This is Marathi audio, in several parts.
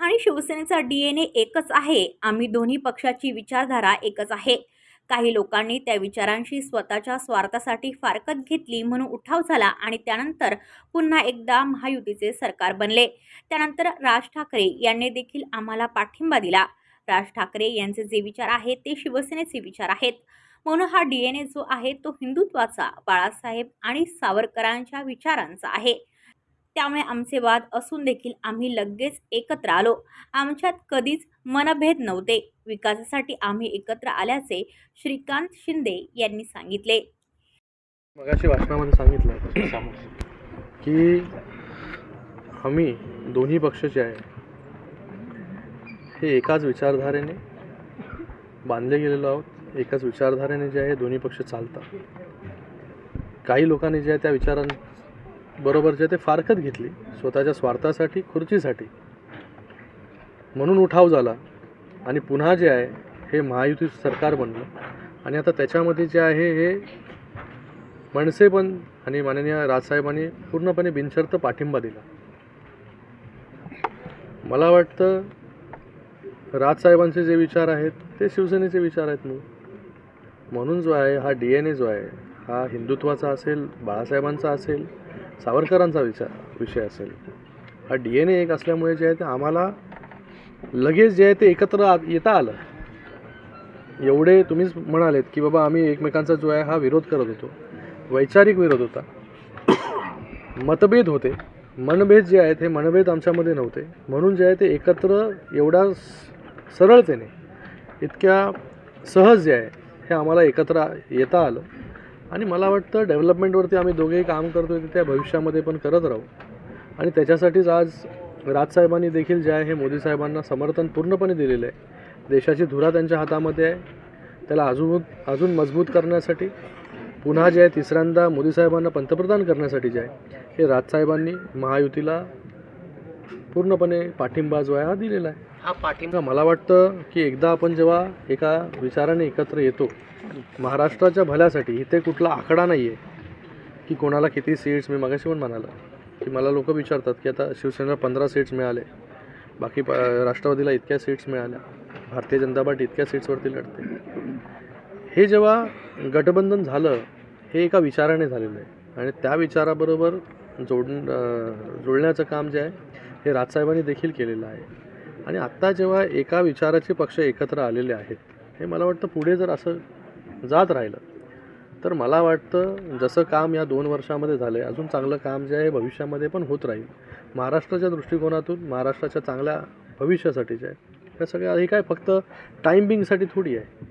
आणि शिवसेनेचा डीएनए एकच आहे. आम्ही दोन्ही पक्षाची विचारधारा एकच आहे. काही लोकांनी त्या विचारांशी स्वतःच्या स्वार्थासाठी फारकत घेतली म्हणून उठाव झाला आणि त्यानंतर पुन्हा एकदा महायुतीचे सरकार बनले. त्यानंतर राज ठाकरे यांनी देखील आम्हाला पाठिंबा दिला. राज ठाकरे यांचे जे विचार आहेत ते शिवसेनेचे विचार आहेत. म्हणून हा डी एन ए जो आहे तो हिंदुत्वाचा बाळासाहेब आणि सावरकरांच्या विचारांचा आहे. त्यामुळे आमचे वाद असून देखील आम्ही लगेच एकत्र आलो. आमच्यात कधीच मनभेद नव्हते. विकासासाठी आम्ही एकत्र आल्याचे श्रीकांत शिंदे यांनी सांगितले. मगाशी भाषणामध्ये सांगितलं की आम्ही दोन्ही पक्ष जे आहे. हे एकाच विचारधारेने बांधले गेलेलो आहोत. एकाच विचारधारेने जे आहे दोन्ही पक्ष चालतात. काही लोकांनी जे आहे त्या विचारांबरोबर जे ते फारकत घेतली स्वतःच्या स्वार्थासाठी खुर्चीसाठी. म्हणून उठाव झाला आणि पुन्हा जे आहे हे महायुती सरकार बनलं. आणि आता त्याच्यामध्ये जे आहे हे मनसे पण आणि माननीय राजसाहेबांनी पूर्णपणे बिनशर्त पाठिंबा दिला. मला वाटतं राजसाहेबांचे जे विचार आहेत ते शिवसेनेचे विचार आहेत मग म्हणून जो आहे हा डी एन ए जो आहे हा हिंदुत्वाचा असेल बाळासाहेबांचा असेल सावरकरांचा विचार विषय असेल. हा डी एन ए एक असल्यामुळे जे आहे ते आम्हाला लगेच जे आहे ते एकत्र आ- येता आलं. एवढे तुम्हीच म्हणालेत की बाबा आम्ही एकमेकांचा जो आहे हा विरोध करत होतो. वैचारिक विरोध होता. मतभेद होते. मनभेद जे आहेत हे मनभेद आमच्यामध्ये नव्हते. म्हणून जे आहे ते एकत्र एवढ्या स- सरळतेने इतक्या सहज जे आहे हे आम्हाला एकत्र येता आलं. आणि मला वाटतं डेव्हलपमेंटवरती आम्ही दोघेही काम करतो आहे त्या भविष्यामध्ये पण करत राहू. आणि त्याच्यासाठीच आज राजसाहेबांनी देखील जे आहे हे मोदी साहेबांना समर्थन पूर्णपणे दिलेलं आहे. देशाची धुरा त्यांच्या हातामध्ये आहे. त्याला अजून अजून मजबूत करण्यासाठी पुन्हा जे आहे तिसऱ्यांदा मोदी साहेबांना पंतप्रधान करण्यासाठी जे आहे हे राजसाहेबांनी महायुतीला पूर्णपणे पाठिंबा जो आहे हा दिलेला आहे. हा पाठिंबा. मला वाटतं की एकदा आपण जेव्हा एका विचाराने एकत्र येतो महाराष्ट्राच्या भल्यासाठी इथे कुठला आकडा नाही आहे की कोणाला किती सीट्स मी मगाशी पण म्हणाला. की मला लोक विचारतात की आता शिवसेनेला पंधरा सीट्स मिळाले बाकी प राष्ट्रवादीला इतक्या सीट्स मिळाल्या भारतीय जनता पार्टी इतक्या सीट्सवरती लढते. हे जेव्हा गठबंधन झालं हे एका विचाराने झालेलं आहे. आणि त्या विचाराबरोबर जोड जुळण्याचं काम जे आहे हे राजसाहेबांनी देखील केलेलं आहे. आणि आत्ता जेव्हा एका विचाराचे पक्ष एकत्र आलेले आहेत हे मला वाटतं पुढे जर असं जात राहिलं तर मला वाटतं जसं काम या दोन वर्षामध्ये झालं आहे अजून चांगलं काम जे आहे भविष्यामध्ये पण होत राहील. महाराष्ट्राच्या दृष्टिकोनातून महाराष्ट्राच्या चांगल्या भविष्यासाठी जे आहे ह्या सगळ्या हे काय फक्त टाईमबिंगसाठी थोडी आहे.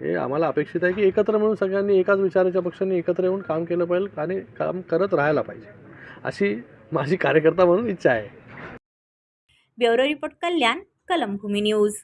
हे आम्हाला अपेक्षित आहे की एकत्र मिळून सगळ्यांनी एकाच विचाराच्या पक्षांनी एकत्र येऊन काम केलं पाहिजे आणि काम करत राहायला पाहिजे. अशी माझी कार्यकर्ता म्हणून इच्छा आहे. Bureau report Kalyan Kalambhumi news.